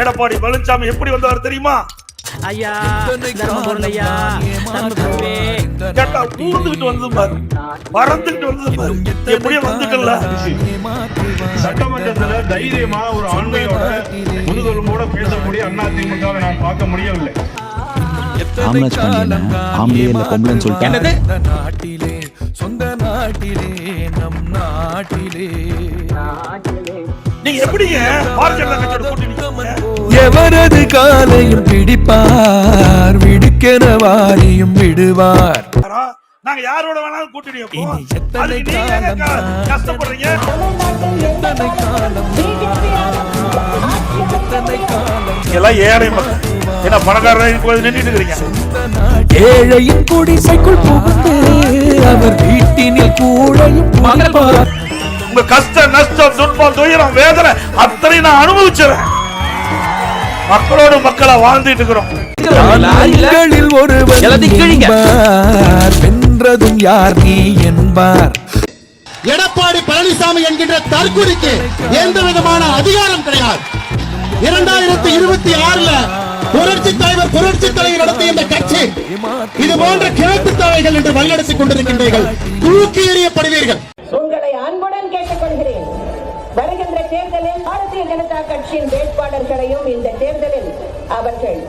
எடப்பாடி பழனிசாமி எப்படி வந்தவர் தெரியுமா? ஐயா ஐயா தர்ம பொருளே கேட்டா ஊர்ந்துகிட்டு வந்தது பாரு. பறந்துகிட்டு வந்தது பாரு. வந்துட்டல சட்டமன்றத்துல தைரியமா ஒரு ஆண்மையோட முதுகெலும்போட பேசக்கூடிய அதிமுகவை நான் பார்க்க முடியவில்லை. நாட்டிலே சொந்த நாட்டிலே நம் நாட்டிலே. நீங்க எப்படிங்க? பாரதிய ஜனதா கட்சியோட கூட்டணி எவரது காலையும் பிடிப்பார். விடுக்கென வாரியும் விடுவார்? நாங்க யாரோட வேணாலும் கூட்டணி கஷ்டப்படுறீங்க? எல்லாம் ஏழை என்ன பணக்காரர் நின்றுட்டு இருக்கிறீங்க ஏழையின் குடிசைக்குள் புகுந்து அவர் வீட்டினில் கூடையும். உங்க கஷ்ட நஷ்டம் துன்பம் துயரம் வேதனை அத்தனை நான் அனுபவிச்சிடறேன். மக்களோடு மக்களை வாழ்ந்துட்டு இருக்கிறோம். வென்றதும் யார் நீ என்பார். எடப்பாடி பழனிசாமி என்கின்ற தற்கொலைக்கு எந்த விதமான அதிகாரம் கிடையாது. இரண்டாயிரத்தி இருபத்தி ஆறுல புரட்சி தலைவர் புரட்சி தலைவர் நடத்திய இந்த கட்சி இது போன்ற கிழக்கு தலைகள் என்று வழிநடத்திக் கொண்டிருக்கின்றீர்கள். தூக்கி எறியப்படுவீர்கள். உங்களை அன்புடன் கேட்டுக்கொள்கிறேன். வருகிற தேர்தலில் பாரதிய ஜனதா கட்சியின் வேட்பாளர்களையும் இந்த தேர்தலில் அவர்கள்